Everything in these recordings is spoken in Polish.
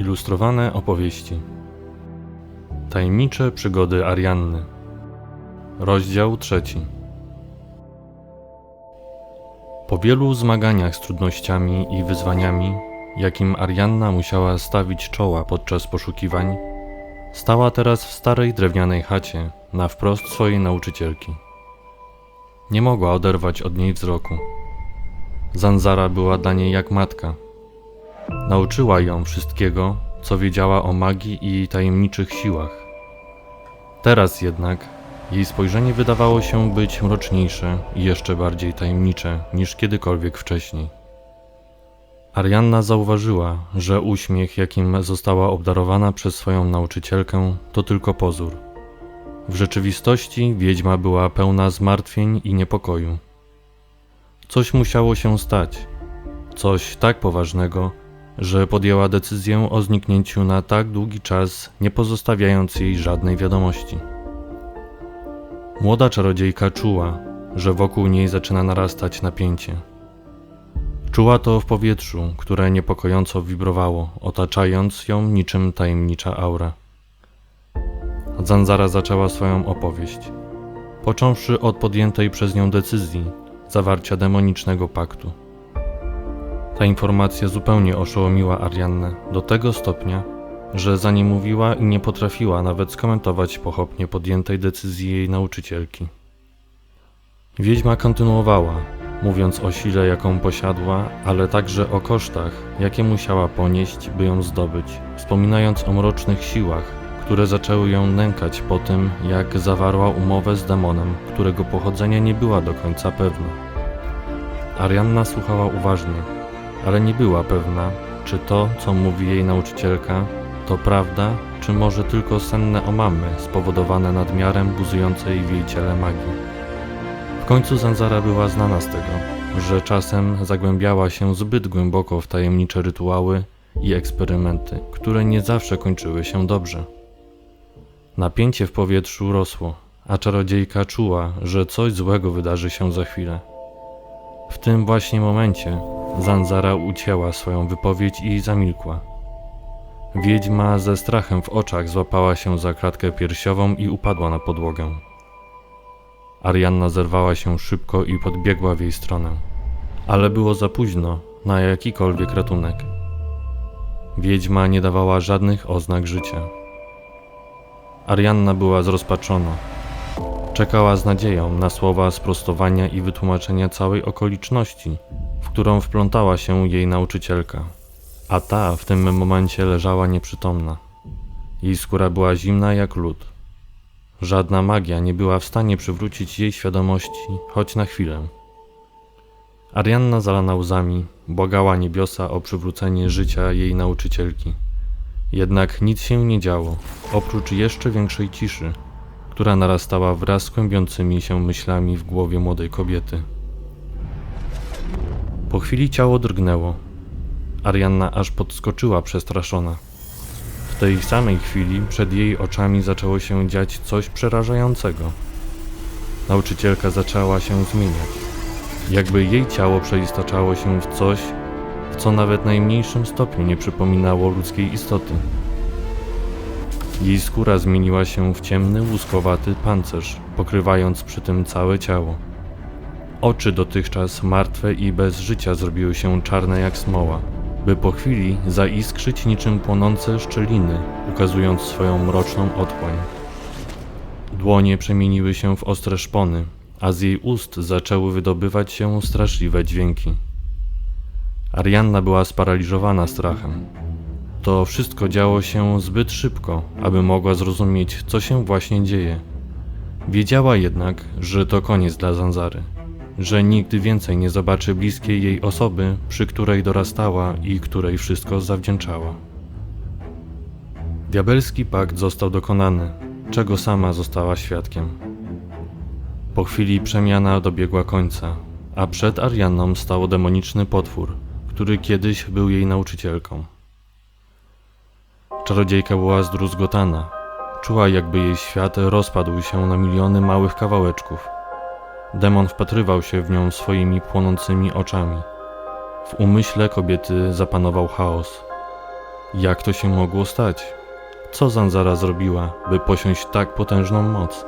Ilustrowane opowieści. Tajemnicze przygody Arianny. Rozdział trzeci. Po wielu zmaganiach z trudnościami i wyzwaniami, jakim Arianna musiała stawić czoła podczas poszukiwań, stała teraz w starej drewnianej chacie na wprost swojej nauczycielki. Nie mogła oderwać od niej wzroku. Zanzara była dla niej jak matka. Nauczyła ją wszystkiego, co wiedziała o magii i tajemniczych siłach. Teraz jednak jej spojrzenie wydawało się być mroczniejsze i jeszcze bardziej tajemnicze niż kiedykolwiek wcześniej. Arianna zauważyła, że uśmiech, jakim została obdarowana przez swoją nauczycielkę, to tylko pozór. W rzeczywistości wiedźma była pełna zmartwień i niepokoju. Coś musiało się stać, coś tak poważnego, że podjęła decyzję o zniknięciu na tak długi czas, nie pozostawiając jej żadnej wiadomości. Młoda czarodziejka czuła, że wokół niej zaczyna narastać napięcie. Czuła to w powietrzu, które niepokojąco wibrowało, otaczając ją niczym tajemnicza aura. Zanzara zaczęła swoją opowieść, począwszy od podjętej przez nią decyzji zawarcia demonicznego paktu. Ta informacja zupełnie oszołomiła Ariannę do tego stopnia, że za nie mówiła i nie potrafiła nawet skomentować pochopnie podjętej decyzji jej nauczycielki. Wiedźma kontynuowała, mówiąc o sile, jaką posiadła, ale także o kosztach, jakie musiała ponieść, by ją zdobyć, wspominając o mrocznych siłach, które zaczęły ją nękać po tym, jak zawarła umowę z demonem, którego pochodzenia nie była do końca pewna. Arianna słuchała uważnie, ale nie była pewna, czy to, co mówi jej nauczycielka, to prawda, czy może tylko senne omamy spowodowane nadmiarem buzującej w jej ciele magii. W końcu Zanzara była znana z tego, że czasem zagłębiała się zbyt głęboko w tajemnicze rytuały i eksperymenty, które nie zawsze kończyły się dobrze. Napięcie w powietrzu rosło, a czarodziejka czuła, że coś złego wydarzy się za chwilę. W tym właśnie momencie Zanzara ucięła swoją wypowiedź i zamilkła. Wiedźma ze strachem w oczach złapała się za kratkę piersiową i upadła na podłogę. Arianna zerwała się szybko i podbiegła w jej stronę, ale było za późno na jakikolwiek ratunek. Wiedźma nie dawała żadnych oznak życia. Arianna była zrozpaczona. Czekała z nadzieją na słowa sprostowania i wytłumaczenia całej okoliczności, w którą wplątała się jej nauczycielka. A ta w tym momencie leżała nieprzytomna. Jej skóra była zimna jak lód. Żadna magia nie była w stanie przywrócić jej świadomości, choć na chwilę. Arianna zalana łzami błagała niebiosa o przywrócenie życia jej nauczycielki. Jednak nic się nie działo, oprócz jeszcze większej ciszy, która narastała wraz z kłębiącymi się myślami w głowie młodej kobiety. Po chwili ciało drgnęło. Arianna aż podskoczyła przestraszona. W tej samej chwili przed jej oczami zaczęło się dziać coś przerażającego. Nauczycielka zaczęła się zmieniać. Jakby jej ciało przeistaczało się w coś, w co nawet najmniejszym stopniu nie przypominało ludzkiej istoty. Jej skóra zmieniła się w ciemny, łuskowaty pancerz, pokrywając przy tym całe ciało. Oczy dotychczas martwe i bez życia zrobiły się czarne jak smoła, by po chwili zaiskrzyć niczym płonące szczeliny, ukazując swoją mroczną otchłań. Dłonie przemieniły się w ostre szpony, a z jej ust zaczęły wydobywać się straszliwe dźwięki. Arianna była sparaliżowana strachem. To wszystko działo się zbyt szybko, aby mogła zrozumieć, co się właśnie dzieje. Wiedziała jednak, że to koniec dla Zanzary, że nigdy więcej nie zobaczy bliskiej jej osoby, przy której dorastała i której wszystko zawdzięczała. Diabelski pakt został dokonany, czego sama została świadkiem. Po chwili przemiana dobiegła końca, a przed Arianną stał demoniczny potwór, który kiedyś był jej nauczycielką. Czarodziejka była zdruzgotana. Czuła, jakby jej świat rozpadł się na miliony małych kawałeczków. Demon wpatrywał się w nią swoimi płonącymi oczami. W umyśle kobiety zapanował chaos. Jak to się mogło stać? Co Zanzara zrobiła, by posiąść tak potężną moc?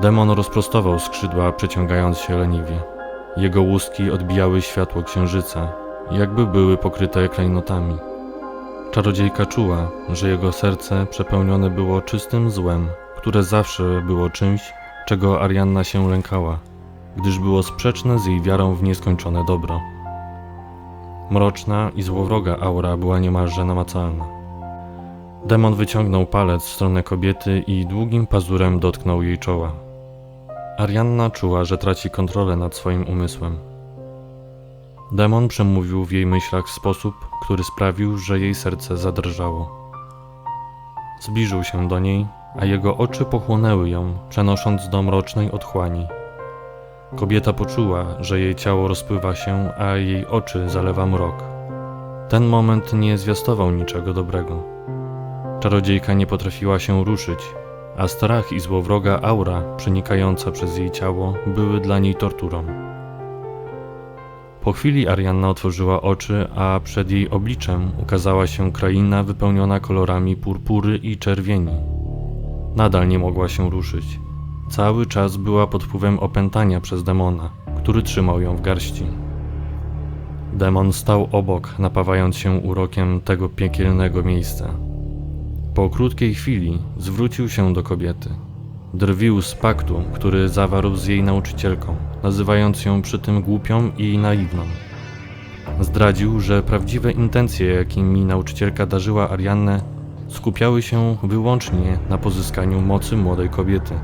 Demon rozprostował skrzydła, przeciągając się leniwie. Jego łuski odbijały światło księżyca, jakby były pokryte klejnotami. Czarodziejka czuła, że jego serce przepełnione było czystym złem, które zawsze było czymś, czego Arianna się lękała, gdyż było sprzeczne z jej wiarą w nieskończone dobro. Mroczna i złowroga aura była niemalże namacalna. Demon wyciągnął palec w stronę kobiety i długim pazurem dotknął jej czoła. Arianna czuła, że traci kontrolę nad swoim umysłem. Demon przemówił w jej myślach w sposób, który sprawił, że jej serce zadrżało. Zbliżył się do niej, a jego oczy pochłonęły ją, przenosząc do mrocznej otchłani. Kobieta poczuła, że jej ciało rozpływa się, a jej oczy zalewa mrok. Ten moment nie zwiastował niczego dobrego. Czarodziejka nie potrafiła się ruszyć, a strach i złowroga aura przenikająca przez jej ciało były dla niej torturą. Po chwili Arianna otworzyła oczy, a przed jej obliczem ukazała się kraina wypełniona kolorami purpury i czerwieni. Nadal nie mogła się ruszyć. Cały czas była pod wpływem opętania przez demona, który trzymał ją w garści. Demon stał obok, napawając się urokiem tego piekielnego miejsca. Po krótkiej chwili zwrócił się do kobiety. Drwił z paktu, który zawarł z jej nauczycielką, nazywając ją przy tym głupią i naiwną. Zdradził, że prawdziwe intencje, jakimi nauczycielka darzyła Ariannę, skupiały się wyłącznie na pozyskaniu mocy młodej kobiety.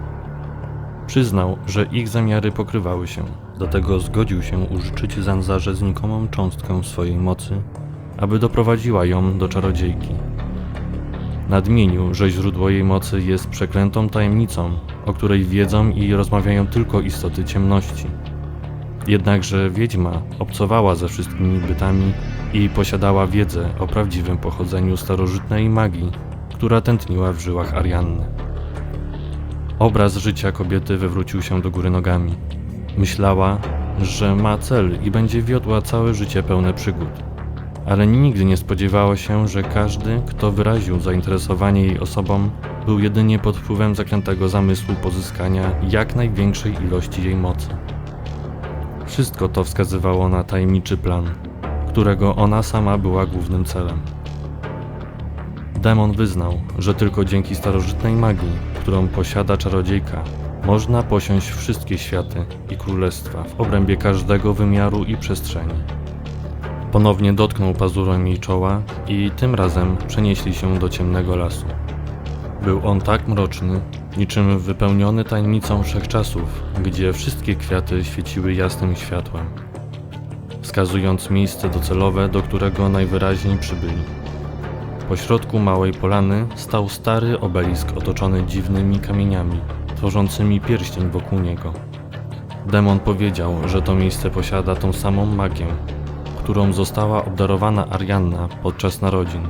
Przyznał, że ich zamiary pokrywały się, dlatego zgodził się użyczyć Zanzarze znikomą cząstkę swojej mocy, aby doprowadziła ją do czarodziejki. Nadmienił, że źródło jej mocy jest przeklętą tajemnicą, o której wiedzą i rozmawiają tylko istoty ciemności. Jednakże wiedźma obcowała ze wszystkimi bytami i posiadała wiedzę o prawdziwym pochodzeniu starożytnej magii, która tętniła w żyłach Arianny. Obraz życia kobiety wywrócił się do góry nogami. Myślała, że ma cel i będzie wiodła całe życie pełne przygód. Ale nigdy nie spodziewała się, że każdy, kto wyraził zainteresowanie jej osobą, był jedynie pod wpływem zaklętego zamysłu pozyskania jak największej ilości jej mocy. Wszystko to wskazywało na tajemniczy plan, którego ona sama była głównym celem. Demon wyznał, że tylko dzięki starożytnej magii, którą posiada czarodziejka, można posiąść wszystkie światy i królestwa w obrębie każdego wymiaru i przestrzeni. Ponownie dotknął pazurem jej czoła i tym razem przenieśli się do ciemnego lasu. Był on tak mroczny, niczym wypełniony tajemnicą wszechczasów, gdzie wszystkie kwiaty świeciły jasnym światłem, wskazując miejsce docelowe, do którego najwyraźniej przybyli. Po środku małej polany stał stary obelisk otoczony dziwnymi kamieniami, tworzącymi pierścień wokół niego. Demon powiedział, że to miejsce posiada tą samą magię, którą została obdarowana Arianna podczas narodzin.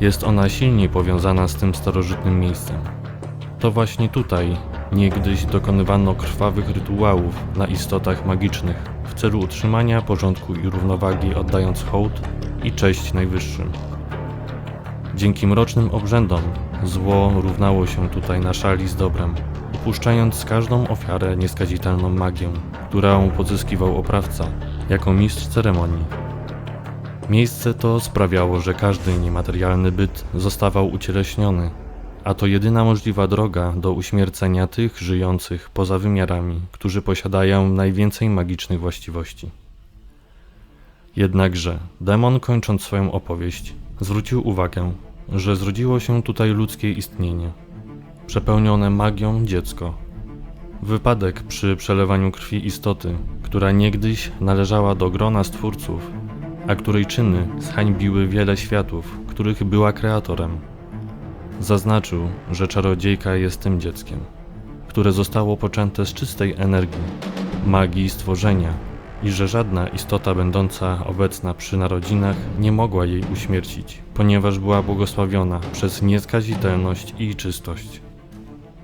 Jest ona silnie powiązana z tym starożytnym miejscem. To właśnie tutaj niegdyś dokonywano krwawych rytuałów na istotach magicznych celu utrzymania porządku i równowagi, oddając hołd i cześć najwyższym. Dzięki mrocznym obrzędom zło równało się tutaj na szali z dobrem, upuszczając każdą ofiarę nieskazitelną magię, którą pozyskiwał oprawca jako mistrz ceremonii. Miejsce to sprawiało, że każdy niematerialny byt zostawał ucieleśniony, a to jedyna możliwa droga do uśmiercenia tych żyjących poza wymiarami, którzy posiadają najwięcej magicznych właściwości. Jednakże demon, kończąc swoją opowieść, zwrócił uwagę, że zrodziło się tutaj ludzkie istnienie, przepełnione magią dziecko. Wypadek przy przelewaniu krwi istoty, która niegdyś należała do grona stwórców, a której czyny zhańbiły wiele światów, których była kreatorem. Zaznaczył, że czarodziejka jest tym dzieckiem, które zostało poczęte z czystej energii, magii stworzenia i że żadna istota będąca obecna przy narodzinach nie mogła jej uśmiercić, ponieważ była błogosławiona przez nieskazitelność i czystość.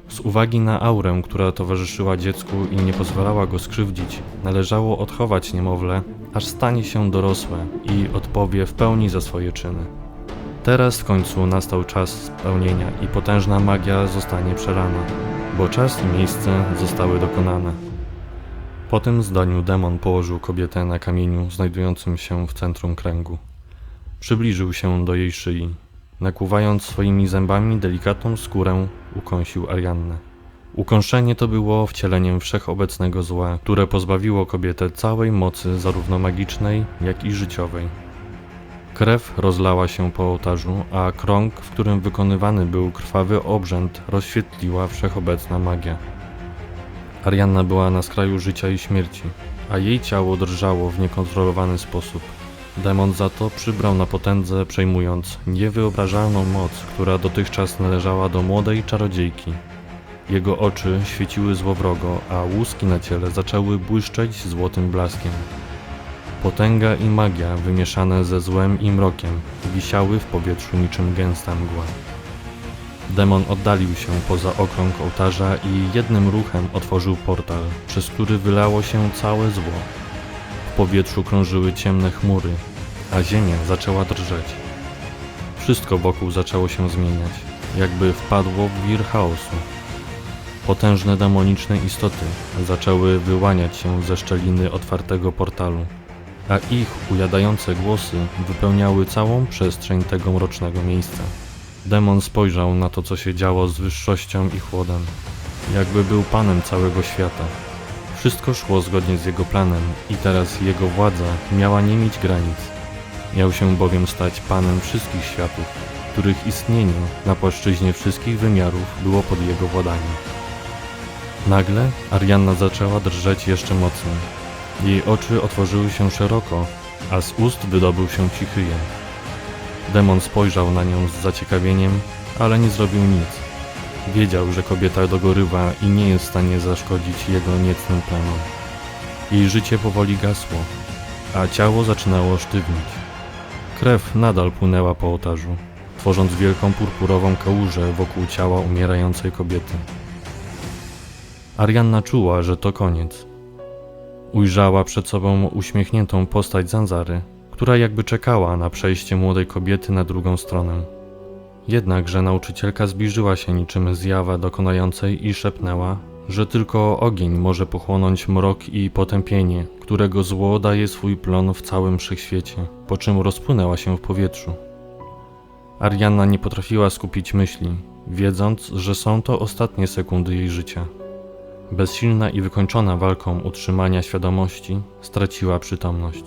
Z uwagi na aurę, która towarzyszyła dziecku i nie pozwalała go skrzywdzić, należało odchować niemowlę, aż stanie się dorosłe i odpowie w pełni za swoje czyny. Teraz w końcu nastał czas spełnienia i potężna magia zostanie przerana, bo czas i miejsce zostały dokonane. Po tym zdaniu demon położył kobietę na kamieniu znajdującym się w centrum kręgu. Przybliżył się do jej szyi. Nakłuwając swoimi zębami delikatną skórę, ukąsił Ariannę. Ukąszenie to było wcieleniem wszechobecnego zła, które pozbawiło kobietę całej mocy zarówno magicznej, jak i życiowej. Krew rozlała się po ołtarzu, a krąg, w którym wykonywany był krwawy obrzęd, rozświetliła wszechobecna magia. Arianna była na skraju życia i śmierci, a jej ciało drżało w niekontrolowany sposób. Demon za to przybrał na potędze, przejmując niewyobrażalną moc, która dotychczas należała do młodej czarodziejki. Jego oczy świeciły złowrogo, a łuski na ciele zaczęły błyszczeć złotym blaskiem. Potęga i magia, wymieszane ze złem i mrokiem, wisiały w powietrzu niczym gęsta mgła. Demon oddalił się poza okrąg ołtarza i jednym ruchem otworzył portal, przez który wylało się całe zło. W powietrzu krążyły ciemne chmury, a ziemia zaczęła drżeć. Wszystko wokół zaczęło się zmieniać, jakby wpadło w wir chaosu. Potężne demoniczne istoty zaczęły wyłaniać się ze szczeliny otwartego portalu, a ich ujadające głosy wypełniały całą przestrzeń tego mrocznego miejsca. Demon spojrzał na to, co się działo z wyższością i chłodem, jakby był panem całego świata. Wszystko szło zgodnie z jego planem i teraz jego władza miała nie mieć granic. Miał się bowiem stać panem wszystkich światów, których istnienie na płaszczyźnie wszystkich wymiarów było pod jego władaniem. Nagle Arianna zaczęła drżeć jeszcze mocniej. Jej oczy otworzyły się szeroko, a z ust wydobył się cichy jęk. Demon spojrzał na nią z zaciekawieniem, ale nie zrobił nic. Wiedział, że kobieta dogorywa i nie jest w stanie zaszkodzić jego niecnym planom. Jej życie powoli gasło, a ciało zaczynało sztywnieć. Krew nadal płynęła po ołtarzu, tworząc wielką purpurową kałużę wokół ciała umierającej kobiety. Arianna czuła, że to koniec. Ujrzała przed sobą uśmiechniętą postać Zanzary, która jakby czekała na przejście młodej kobiety na drugą stronę. Jednakże nauczycielka zbliżyła się niczym zjawa dokonającej i szepnęła, że tylko ogień może pochłonąć mrok i potępienie, którego zło daje swój plon w całym wszechświecie, po czym rozpłynęła się w powietrzu. Arianna nie potrafiła skupić myśli, wiedząc, że są to ostatnie sekundy jej życia. Bezsilna i wykończona walką utrzymania świadomości, straciła przytomność,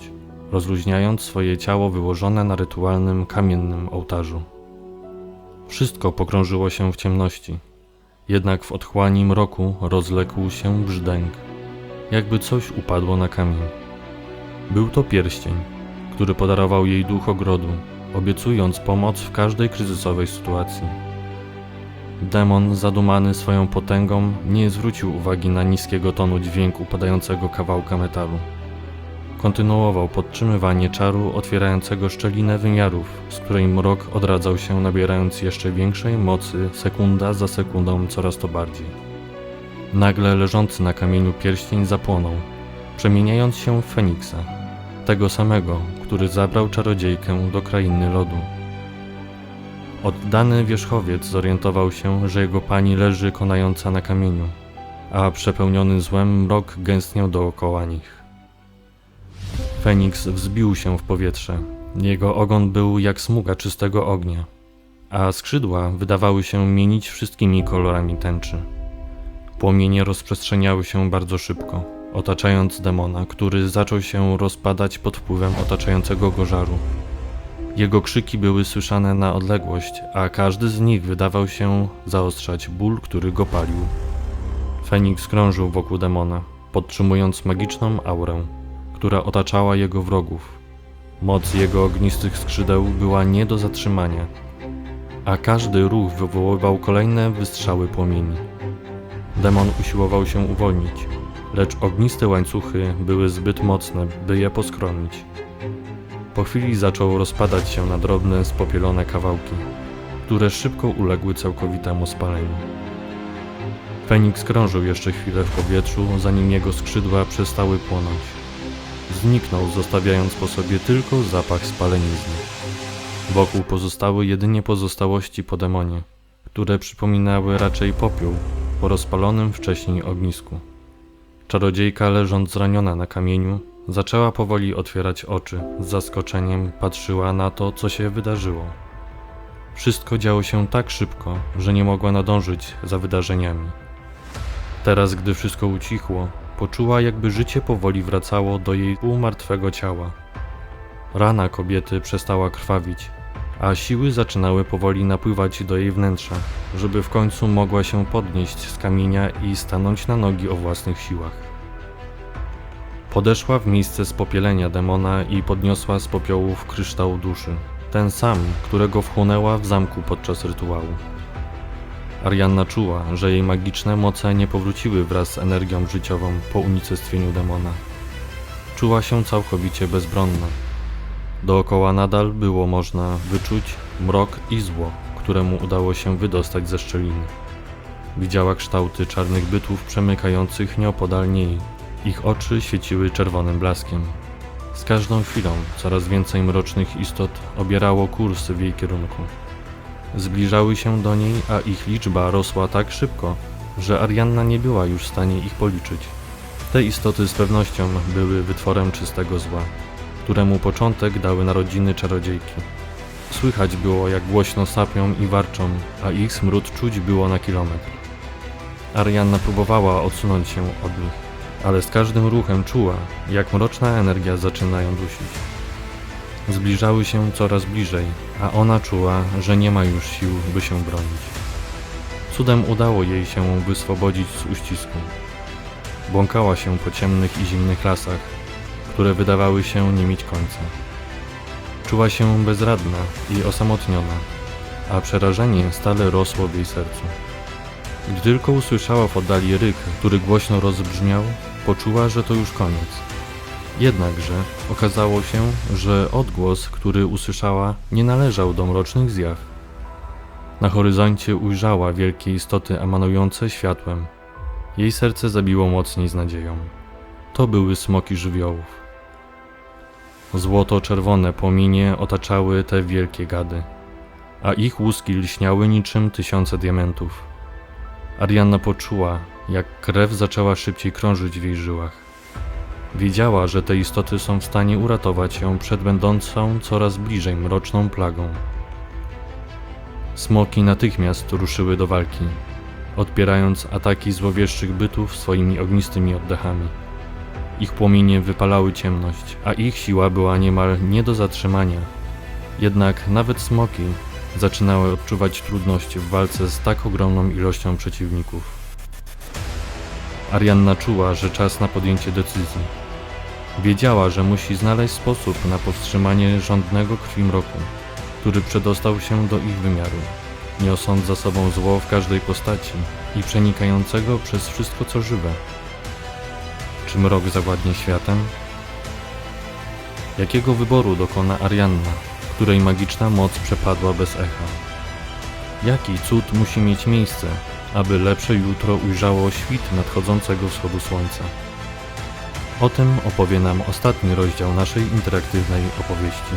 rozluźniając swoje ciało wyłożone na rytualnym kamiennym ołtarzu. Wszystko pogrążyło się w ciemności, jednak w otchłani mroku rozległ się brzdęk, jakby coś upadło na kamień. Był to pierścień, który podarował jej duch ogrodu, obiecując pomoc w każdej kryzysowej sytuacji. Demon, zadumany swoją potęgą, nie zwrócił uwagi na niskiego tonu dźwięku upadającego kawałka metalu. Kontynuował podtrzymywanie czaru otwierającego szczelinę wymiarów, z której mrok odradzał się, nabierając jeszcze większej mocy sekunda za sekundą coraz to bardziej. Nagle leżący na kamieniu pierścień zapłonął, przemieniając się w Feniksa, tego samego, który zabrał czarodziejkę do krainy lodu. Oddany wierzchowiec zorientował się, że jego pani leży konająca na kamieniu, a przepełniony złem mrok gęstniał dookoła nich. Feniks wzbił się w powietrze. Jego ogon był jak smuga czystego ognia, a skrzydła wydawały się mienić wszystkimi kolorami tęczy. Płomienie rozprzestrzeniały się bardzo szybko, otaczając demona, który zaczął się rozpadać pod wpływem otaczającego go żaru. Jego krzyki były słyszane na odległość, a każdy z nich wydawał się zaostrzać ból, który go palił. Feniks krążył wokół demona, podtrzymując magiczną aurę, która otaczała jego wrogów. Moc jego ognistych skrzydeł była nie do zatrzymania, a każdy ruch wywoływał kolejne wystrzały płomieni. Demon usiłował się uwolnić, lecz ogniste łańcuchy były zbyt mocne, by je poskromić. Po chwili zaczął rozpadać się na drobne, spopielone kawałki, które szybko uległy całkowitemu spaleniu. Feniks krążył jeszcze chwilę w powietrzu, zanim jego skrzydła przestały płonąć. zniknął, zostawiając po sobie tylko zapach spalenizny. Wokół pozostały jedynie pozostałości po demonie, które przypominały raczej popiół po rozpalonym wcześniej ognisku. Czarodziejka, leżąc zraniona na kamieniu, zaczęła powoli otwierać oczy. Z zaskoczeniem patrzyła na to, co się wydarzyło. Wszystko działo się tak szybko, że nie mogła nadążyć za wydarzeniami. Teraz, gdy wszystko ucichło, poczuła, jakby życie powoli wracało do jej półmartwego ciała. Rana kobiety przestała krwawić, a siły zaczynały powoli napływać do jej wnętrza, żeby w końcu mogła się podnieść z kamienia i stanąć na nogi o własnych siłach. Podeszła w miejsce spopielenia demona i podniosła z popiołów kryształ duszy, ten sam, którego wchłonęła w zamku podczas rytuału. Arianna czuła, że jej magiczne moce nie powróciły wraz z energią życiową po unicestwieniu demona. Czuła się całkowicie bezbronna. Dookoła nadal było można wyczuć mrok i zło, któremu udało się wydostać ze szczeliny. Widziała kształty czarnych bytów przemykających nieopodal niej. Ich oczy świeciły czerwonym blaskiem. Z każdą chwilą coraz więcej mrocznych istot obierało kurs w jej kierunku. Zbliżały się do niej, a ich liczba rosła tak szybko, że Arianna nie była już w stanie ich policzyć. Te istoty z pewnością były wytworem czystego zła, któremu początek dały narodziny czarodziejki. Słychać było, jak głośno sapią i warczą, a ich smród czuć było na kilometr. Arianna próbowała odsunąć się od nich, ale z każdym ruchem czuła, jak mroczna energia zaczyna ją dusić. Zbliżały się coraz bliżej, a ona czuła, że nie ma już sił, by się bronić. Cudem udało jej się wyswobodzić z uścisku. Błąkała się po ciemnych i zimnych lasach, które wydawały się nie mieć końca. Czuła się bezradna i osamotniona, a przerażenie stale rosło w jej sercu. Gdy tylko usłyszała w oddali ryk, który głośno rozbrzmiał, poczuła, że to już koniec. Jednakże okazało się, że odgłos, który usłyszała, nie należał do mrocznych zjaw. Na horyzoncie ujrzała wielkie istoty emanujące światłem. Jej serce zabiło mocniej z nadzieją. To były smoki żywiołów. Złoto-czerwone płomienie otaczały te wielkie gady, a ich łuski lśniały niczym tysiące diamentów. Arianna poczuła, jak krew zaczęła szybciej krążyć w jej żyłach. Wiedziała, że te istoty są w stanie uratować ją przed będącą coraz bliżej mroczną plagą. Smoki natychmiast ruszyły do walki, odpierając ataki złowieszczych bytów swoimi ognistymi oddechami. Ich płomienie wypalały ciemność, a ich siła była niemal nie do zatrzymania. Jednak nawet smoki zaczynały odczuwać trudność w walce z tak ogromną ilością przeciwników. Arianna czuła, że czas na podjęcie decyzji. Wiedziała, że musi znaleźć sposób na powstrzymanie żądnego krwi mroku, który przedostał się do ich wymiaru, niosąc za sobą zło w każdej postaci i przenikającego przez wszystko co żywe. Czy mrok zawładnie światem? Jakiego wyboru dokona Arianna, której magiczna moc przepadła bez echa? Jaki cud musi mieć miejsce, aby lepsze jutro ujrzało świt nadchodzącego wschodu słońca? O tym opowie nam ostatni rozdział naszej interaktywnej opowieści.